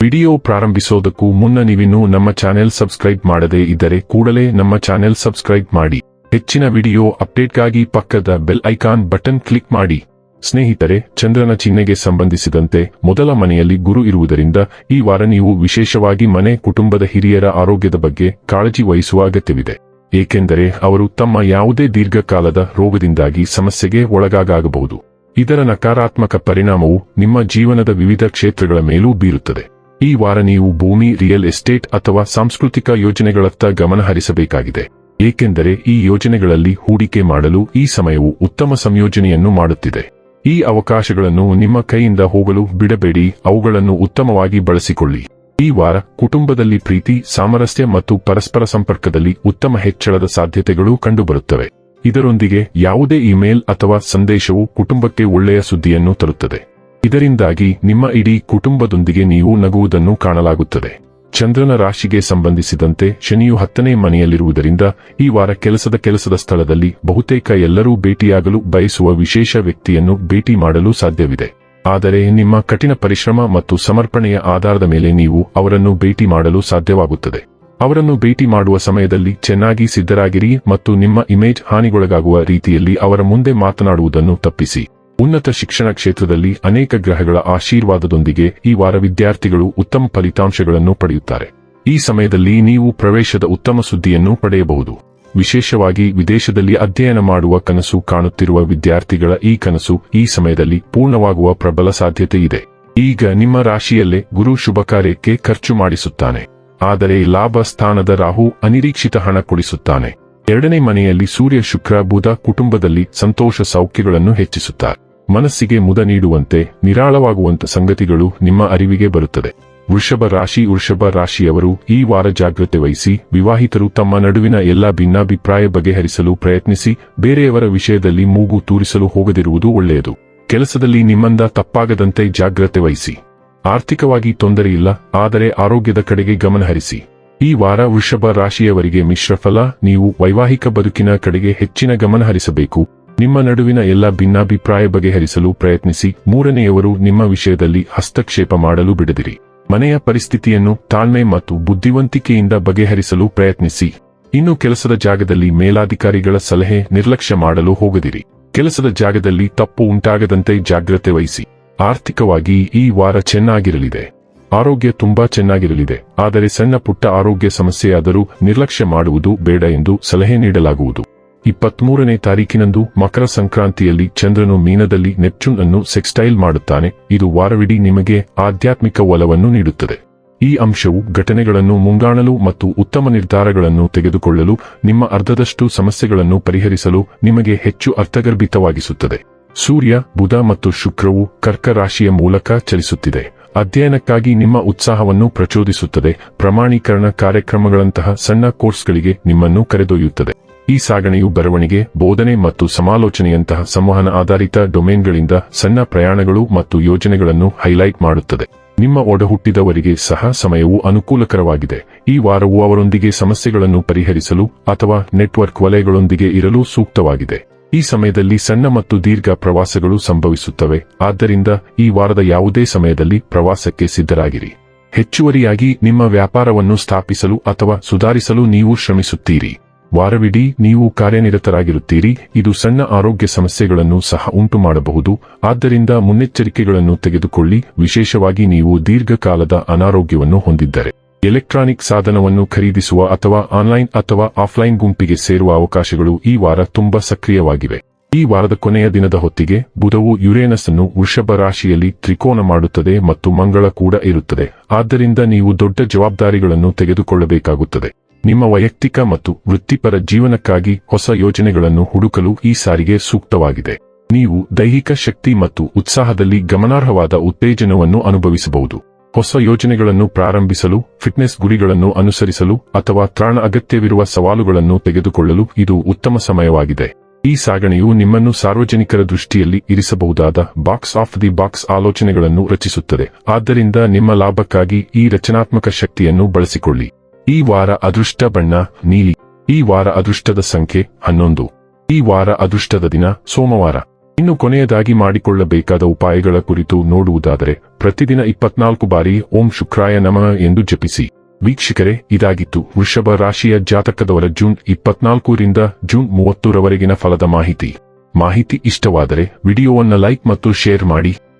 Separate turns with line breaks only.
Video ಪ್ರಾರಂಭಿಸೋದಕ್ಕೂ ಮುನ್ನ ನೀವಿನ್ನೂ ನಮ್ಮ ಚಾನೆಲ್ ಸಬ್ಸ್ಕ್ರೈಬ್ ಮಾಡದೇ ಇದ್ದರೆ ಕೂಡಲೇ ನಮ್ಮ ಚಾನೆಲ್ ಸಬ್ಸ್ಕ್ರೈಬ್ ಮಾಡಿ. ಹೆಚ್ಚಿನ ವಿಡಿಯೋ ಅಪ್ಡೇಟ್ಗಾಗಿ ಪಕ್ಕದ ಬೆಲ್ ಐಕಾನ್ ಬಟನ್ ಕ್ಲಿಕ್ ಮಾಡಿ. ಸ್ನೇಹಿತರೆ, ಚಂದ್ರನ ಚಿಹ್ನೆಗೆ ಸಂಬಂಧಿಸಿದಂತೆ ಮೊದಲ ಮನೆಯಲ್ಲಿ ಗುರು ಇರುವುದರಿಂದ ಈ ವಾರ ನೀವು ವಿಶೇಷವಾಗಿ ಮನೆ, ಕುಟುಂಬದ ಹಿರಿಯರ ಆರೋಗ್ಯದ ಬಗ್ಗೆ ಕಾಳಜಿ ವಹಿಸುವ ಅಗತ್ಯವಿದೆ. ಏಕೆಂದರೆ ಅವರು ತಮ್ಮ ಯಾವುದೇ ದೀರ್ಘಕಾಲದ ರೋಗದಿಂದಾಗಿ ಸಮಸ್ಯೆಗೆ ಒಳಗಾಗಬಹುದು. ಇದರ ನಕಾರಾತ್ಮಕ ಪರಿಣಾಮವು ನಿಮ್ಮ ಜೀವನದ ವಿವಿಧ ಕ್ಷೇತ್ರಗಳ ಮೇಲೂ ಬೀರುತ್ತದೆ. ಈ ವಾರ ನೀವು ಭೂಮಿ ರಿಯಲ್ ಎಸ್ಟೇಟ್ ಅಥವಾ ಸಾಂಸ್ಕೃತಿಕ ಯೋಜನೆಗಳತ್ತ ಗಮನ ಹರಿಸಬೇಕಾಗಿದೆ. ಏಕೆಂದರೆ ಈ ಯೋಜನೆಗಳಲ್ಲಿ ಹೂಡಿಕೆ ಮಾಡಲು ಈ ಸಮಯವು ಉತ್ತಮ ಸಂಯೋಜನೆಯನ್ನು ಮಾಡುತ್ತಿದೆ. ಈ ಅವಕಾಶಗಳನ್ನು ನಿಮ್ಮ ಕೈಯಿಂದ ಹೋಗಲು ಬಿಡಬೇಡಿ, ಅವುಗಳನ್ನು ಉತ್ತಮವಾಗಿ ಬಳಸಿಕೊಳ್ಳಿ. ಈ ವಾರ ಕುಟುಂಬದಲ್ಲಿ ಪ್ರೀತಿ, ಸಾಮರಸ್ಯ ಮತ್ತು ಪರಸ್ಪರ ಸಂಪರ್ಕದಲ್ಲಿ ಉತ್ತಮ ಹೆಚ್ಚಳದ ಸಾಧ್ಯತೆಗಳು ಕಂಡುಬರುತ್ತವೆ. ಇದರೊಂದಿಗೆ ಯಾವುದೇ ಇಮೇಲ್ ಅಥವಾ ಸಂದೇಶವು ಕುಟುಂಬಕ್ಕೆ ಒಳ್ಳೆಯ ಸುದ್ದಿಯನ್ನು ತರುತ್ತದೆ. ಇದರಿಂದಾಗಿ ನಿಮ್ಮ ಇಡೀ ಕುಟುಂಬದೊಂದಿಗೆ ನೀವು ನಗುವುದನ್ನು ಕಾಣಲಾಗುತ್ತದೆ. ಚಂದ್ರನ ರಾಶಿಗೆ ಸಂಬಂಧಿಸಿದಂತೆ ಶನಿಯು ಹತ್ತನೇ ಮನೆಯಲ್ಲಿರುವುದರಿಂದ ಈ ವಾರ ಕೆಲಸದ ಕೆಲಸದ ಸ್ಥಳದಲ್ಲಿ ಬಹುತೇಕ ಎಲ್ಲರೂ ಭೇಟಿಯಾಗಲು ಬಯಸುವ ವಿಶೇಷ ವ್ಯಕ್ತಿಯನ್ನು ಭೇಟಿ ಮಾಡಲು ಸಾಧ್ಯವಿದೆ. ಆದರೆ ನಿಮ್ಮ ಕಠಿಣ ಪರಿಶ್ರಮ ಮತ್ತು ಸಮರ್ಪಣೆಯ ಆಧಾರದ ಮೇಲೆ ನೀವು ಅವರನ್ನು ಭೇಟಿ ಮಾಡಲು ಸಾಧ್ಯವಾಗುತ್ತದೆ. ಅವರನ್ನು ಭೇಟಿ ಮಾಡುವ ಸಮಯದಲ್ಲಿ ಚೆನ್ನಾಗಿ ಸಿದ್ಧರಾಗಿರಿ ಮತ್ತು ನಿಮ್ಮ ಇಮೇಜ್ ಹಾನಿಗೊಳಗಾಗುವ ರೀತಿಯಲ್ಲಿ ಅವರ ಮುಂದೆ ಮಾತನಾಡುವುದನ್ನು ತಪ್ಪಿಸಿ. ಉನ್ನತ ಶಿಕ್ಷಣ ಕ್ಷೇತ್ರದಲ್ಲಿ ಅನೇಕ ಗ್ರಹಗಳ ಆಶೀರ್ವಾದದೊಂದಿಗೆ ಈ ವಾರ ವಿದ್ಯಾರ್ಥಿಗಳು ಉತ್ತಮ ಫಲಿತಾಂಶಗಳನ್ನು ಪಡೆಯುತ್ತಾರೆ. ಈ ಸಮಯದಲ್ಲಿ ನೀವು ಪ್ರವೇಶದ ಉತ್ತಮ ಸುದ್ದಿಯನ್ನು ಪಡೆಯಬಹುದು. ವಿಶೇಷವಾಗಿ ವಿದೇಶದಲ್ಲಿ ಅಧ್ಯಯನ ಮಾಡುವ ಕನಸು ಕಾಣುತ್ತಿರುವ ವಿದ್ಯಾರ್ಥಿಗಳ ಈ ಕನಸು ಈ ಸಮಯದಲ್ಲಿ ಪೂರ್ಣವಾಗುವ ಪ್ರಬಲ ಸಾಧ್ಯತೆ ಇದೆ. ಈಗ ನಿಮ್ಮ ರಾಶಿಯಲ್ಲೇ ಗುರು ಶುಭ ಕಾರ್ಯಕ್ಕೆ ಖರ್ಚು ಮಾಡಿಸುತ್ತಾನೆ. ಆದರೆ ಲಾಭ ಸ್ಥಾನದ ರಾಹು ಅನಿರೀಕ್ಷಿತ ಹಣ ಕೊಡಿಸುತ್ತಾನೆ. ಎರಡನೇ ಮನೆಯಲ್ಲಿ ಸೂರ್ಯ ಶುಕ್ರ ಬುಧ ಕುಟುಂಬದಲ್ಲಿ ಸಂತೋಷ ಸೌಖ್ಯಗಳನ್ನು ಹೆಚ್ಚಿಸುತ್ತಾರೆ. ಮನಸ್ಸಿಗೆ ಮುದ ನೀಡುವಂತೆ ನಿರಾಳವಾಗುವಂತ ಸಂಗತಿಗಳು ನಿಮ್ಮ ಅರಿವಿಗೆ ಬರುತ್ತದೆ. ವೃಷಭ ರಾಶಿ ವೃಷಭ ರಾಶಿಯವರು ಈ ವಾರ ಜಾಗ್ರತೆ ವಹಿಸಿ ವಿವಾಹಿತರು ತಮ್ಮ ನಡುವಿನ ಎಲ್ಲಾ ಭಿನ್ನಾಭಿಪ್ರಾಯ ಬಗೆಹರಿಸಲು ಪ್ರಯತ್ನಿಸಿ ಬೇರೆಯವರ ವಿಷಯದಲ್ಲಿ ಮೂಗು ತೂರಿಸಲು ಹೋಗದಿರುವುದು ಒಳ್ಳೆಯದು. ಕೆಲಸದಲ್ಲಿ ನಿಮ್ಮಂದ ತಪ್ಪಾಗದಂತೆ ಜಾಗ್ರತೆ ವಹಿಸಿ. ಆರ್ಥಿಕವಾಗಿ ತೊಂದರೆಯಿಲ್ಲ ಆದರೆ ಆರೋಗ್ಯದ ಕಡೆಗೆ ಗಮನಹರಿಸಿ ಈ ವಾರ ವೃಷಭ ರಾಶಿಯವರಿಗೆ ಮಿಶ್ರಫಲ, ನೀವು ವೈವಾಹಿಕ ಬದುಕಿನ ಕಡೆಗೆ ಹೆಚ್ಚಿನ ಗಮನ ಹರಿಸಬೇಕು. ನಿಮ್ಮ ನಡುವಿನ ಎಲ್ಲ ಭಿನ್ನಾಭಿಪ್ರಾಯ ಬಗೆಹರಿಸಲು ಪ್ರಯತ್ನಿಸಿ. ಮೂರನೆಯವರು, ನಿಮ್ಮ ವಿಷಯದಲ್ಲಿ ಹಸ್ತಕ್ಷೇಪ ಮಾಡಲು ಬಿಡದಿರಿ. ಮನೆಯ ಪರಿಸ್ಥಿತಿಯನ್ನು ತಾಳ್ಮೆ ಮತ್ತು ಬುದ್ಧಿವಂತಿಕೆಯಿಂದ ಬಗೆಹರಿಸಲು ಪ್ರಯತ್ನಿಸಿ. ಇನ್ನು ಕೆಲಸದ ಜಾಗದಲ್ಲಿ ಮೇಲಾಧಿಕಾರಿಗಳ ಸಲಹೆ ನಿರ್ಲಕ್ಷ್ಯ ಮಾಡಲು ಹೋಗದಿರಿ. ಕೆಲಸದ ಜಾಗದಲ್ಲಿ ತಪ್ಪು ಉಂಟಾಗದಂತೆ ಜಾಗ್ರತೆ ವಹಿಸಿ. ಆರ್ಥಿಕವಾಗಿ ಈ ವಾರ ಚೆನ್ನಾಗಿರಲಿದೆ. ಆರೋಗ್ಯ ತುಂಬಾ ಚೆನ್ನಾಗಿರಲಿದೆ. ಆದರೆ ಸಣ್ಣ ಪುಟ್ಟ ಆರೋಗ್ಯ ಸಮಸ್ಯೆಯಾದರೂ ನಿರ್ಲಕ್ಷ್ಯ ಮಾಡುವುದು ಬೇಡ ಎಂದು ಸಲಹೆ ನೀಡಲಾಗುವುದು. ಇಪ್ಪತ್ಮೂರನೇ ತಾರೀಕಿನಂದು ಮಕರ ಸಂಕ್ರಾಂತಿಯಲ್ಲಿ ಚಂದ್ರನು ಮೀನದಲ್ಲಿ ನೆಪ್ಚೂನ್ ಅನ್ನು ಸೆಕ್ಸ್ಟೈಲ್ ಮಾಡುತ್ತಾನೆ. ಇದು ವಾರವಿಡೀ ನಿಮಗೆ ಆಧ್ಯಾತ್ಮಿಕ ಒಲವನ್ನು ನೀಡುತ್ತದೆ. ಈ ಅಂಶವು ಘಟನೆಗಳನ್ನು ಮುಂಗಾಣಲು ಮತ್ತು ಉತ್ತಮ ನಿರ್ಧಾರಗಳನ್ನು ತೆಗೆದುಕೊಳ್ಳಲು, ನಿಮ್ಮ ಅರ್ಧದಷ್ಟು ಸಮಸ್ಯೆಗಳನ್ನು ಪರಿಹರಿಸಲು ನಿಮಗೆ ಹೆಚ್ಚು ಅರ್ಥಗರ್ಭಿತವಾಗಿಸುತ್ತದೆ. ಸೂರ್ಯ, ಬುಧ ಮತ್ತು ಶುಕ್ರವು ಕರ್ಕ ರಾಶಿಯ ಮೂಲಕ ಚಲಿಸುತ್ತಿದೆ. ಅಧ್ಯಯನಕ್ಕಾಗಿ ನಿಮ್ಮ ಉತ್ಸಾಹವನ್ನು ಪ್ರಚೋದಿಸುತ್ತದೆ. ಪ್ರಮಾಣೀಕರಣ ಕಾರ್ಯಕ್ರಮಗಳಂತಹ ಸಣ್ಣ ಕೋರ್ಸ್ಗಳಿಗೆ ನಿಮ್ಮನ್ನು ಕರೆದೊಯ್ಯುತ್ತದೆ. ಈ ಸಾಗಣೆಯು ಬರವಣಿಗೆ, ಬೋಧನೆ ಮತ್ತು ಸಮಾಲೋಚನೆಯಂತಹ ಸಂವಹನ ಆಧಾರಿತ ಡೊಮೇನ್ಗಳಿಂದ ಸಣ್ಣ ಪ್ರಯಾಣಗಳು ಮತ್ತು ಯೋಜನೆಗಳನ್ನು ಹೈಲೈಟ್ ಮಾಡುತ್ತದೆ. ನಿಮ್ಮ ಒಡಹುಟ್ಟಿದವರಿಗೆ ಸಹ ಸಮಯವು ಅನುಕೂಲಕರವಾಗಿದೆ. ಈ ವಾರವು ಅವರೊಂದಿಗೆ ಸಮಸ್ಯೆಗಳನ್ನು ಪರಿಹರಿಸಲು ಅಥವಾ ನೆಟ್ವರ್ಕ್ ವಲಯಗಳೊಂದಿಗೆ ಇರಲು ಸೂಕ್ತವಾಗಿದೆ. ಈ ಸಮಯದಲ್ಲಿ ಸಣ್ಣ ಮತ್ತು ದೀರ್ಘ ಪ್ರವಾಸಗಳು ಸಂಭವಿಸುತ್ತವೆ. ಆದ್ದರಿಂದ ಈ ವಾರದ ಯಾವುದೇ ಸಮಯದಲ್ಲಿ ಪ್ರವಾಸಕ್ಕೆ ಸಿದ್ಧರಾಗಿರಿ. ಹೆಚ್ಚುವರಿಯಾಗಿ ನಿಮ್ಮ ವ್ಯಾಪಾರವನ್ನು ಸ್ಥಾಪಿಸಲು ಅಥವಾ ಸುಧಾರಿಸಲು ನೀವು ಶ್ರಮಿಸುತ್ತೀರಿ. ವಾರವಿಡೀ ನೀವು ಕಾರ್ಯನಿರತರಾಗಿರುತ್ತೀರಿ. ಇದು ಸಣ್ಣ ಆರೋಗ್ಯ ಸಮಸ್ಯೆಗಳನ್ನು ಸಹ ಉಂಟು ಮಾಡಬಹುದು ಆದ್ದರಿಂದ ಮುನ್ನೆಚ್ಚರಿಕೆಗಳನ್ನು ತೆಗೆದುಕೊಳ್ಳಿ. ವಿಶೇಷವಾಗಿ ನೀವು ದೀರ್ಘಕಾಲದ ಅನಾರೋಗ್ಯವನ್ನು ಹೊಂದಿದ್ದರೆ. ಎಲೆಕ್ಟ್ರಾನಿಕ್ ಸಾಧನವನ್ನು ಖರೀದಿಸುವ ಅಥವಾ ಆನ್ಲೈನ್ ಅಥವಾ ಆಫ್ಲೈನ್ ಗುಂಪಿಗೆ ಸೇರುವ ಅವಕಾಶಗಳು ಈ ವಾರ ತುಂಬಾ ಸಕ್ರಿಯವಾಗಿವೆ. ಈ ವಾರದ ಕೊನೆಯ ದಿನದ ಹೊತ್ತಿಗೆ ಬುಧವು ಯುರೇನಸ್ ಅನ್ನು ವೃಷಭ ರಾಶಿಯಲ್ಲಿ ತ್ರಿಕೋನ ಮಾಡುತ್ತದೆ ಮತ್ತು ಮಂಗಳ ಕೂಡ ಇರುತ್ತದೆ. ಆದ್ದರಿಂದ ನೀವು ದೊಡ್ಡ ಜವಾಬ್ದಾರಿಗಳನ್ನು ತೆಗೆದುಕೊಳ್ಳಬೇಕಾಗುತ್ತದೆ. ನಿಮ್ಮ ವೈಯಕ್ತಿಕ ಮತ್ತು ವೃತ್ತಿಪರ ಜೀವನಕ್ಕಾಗಿ ಹೊಸ ಯೋಜನೆಗಳನ್ನು ಹುಡುಕಲು ಈ ಸಾರಿಗೆ ಸೂಕ್ತವಾಗಿದೆ. ನೀವು ದೈಹಿಕ ಶಕ್ತಿ ಮತ್ತು ಉತ್ಸಾಹದಲ್ಲಿ ಗಮನಾರ್ಹವಾದ ಉತ್ತೇಜನವನ್ನು ಅನುಭವಿಸಬಹುದು. ಹೊಸ ಯೋಜನೆಗಳನ್ನು ಪ್ರಾರಂಭಿಸಲು, ಫಿಟ್ನೆಸ್ ಗುರಿಗಳನ್ನು ಅನುಸರಿಸಲು ಅಥವಾ ತ್ರಾಣ ಅಗತ್ಯವಿರುವ ಸವಾಲುಗಳನ್ನು ತೆಗೆದುಕೊಳ್ಳಲು ಇದು ಉತ್ತಮ ಸಮಯವಾಗಿದೆ. ಈ ಸಾಗಣೆಯು ನಿಮ್ಮನ್ನು ಸಾರ್ವಜನಿಕರ ದೃಷ್ಟಿಯಲ್ಲಿ ಇರಿಸಬಹುದಾದ ಬಾಕ್ಸ್ ಆಫ್ ದಿ ಬಾಕ್ಸ್ ಆಲೋಚನೆಗಳನ್ನು ರಚಿಸುತ್ತದೆ. ಆದ್ದರಿಂದ ನಿಮ್ಮ ಲಾಭಕ್ಕಾಗಿ ಈ ರಚನಾತ್ಮಕ ಶಕ್ತಿಯನ್ನು ಬಳಸಿಕೊಳ್ಳಿ. ಈ ವಾರ ಅದೃಷ್ಟ ಬಣ್ಣ, ನೀಲಿ. ಈ ವಾರ ಅದೃಷ್ಟದ ಸಂಖ್ಯೆ ಹನ್ನೊಂದು. ಈ ವಾರ ಅದೃಷ್ಟದ ದಿನ, ಸೋಮವಾರ. ಇನ್ನು ಕೊನೆಯದಾಗಿ ಮಾಡಿಕೊಳ್ಳಬೇಕಾದ ಉಪಾಯಗಳ ಕುರಿತು ನೋಡುವುದಾದರೆ, ಪ್ರತಿದಿನ ಇಪ್ಪತ್ನಾಲ್ಕು ಬಾರಿ ಓಂ ಶುಕ್ರಾಯ ನಮಃ ಎಂದು ಜಪಿಸಿ. ವೀಕ್ಷಕರೇ, ಇದಾಗಿತ್ತು ವೃಷಭ ರಾಶಿಯ ಜಾತಕದವರ ಜೂನ್ ಇಪ್ಪತ್ನಾಲ್ಕರಿಂದ ಜೂನ್ ಮೂವತ್ತರವರೆಗಿನ ಫಲದ ಮಾಹಿತಿ. ಮಾಹಿತಿ ಇಷ್ಟವಾದರೆ ವಿಡಿಯೋವನ್ನು ಲೈಕ್ ಮತ್ತು ಶೇರ್ ಮಾಡಿ.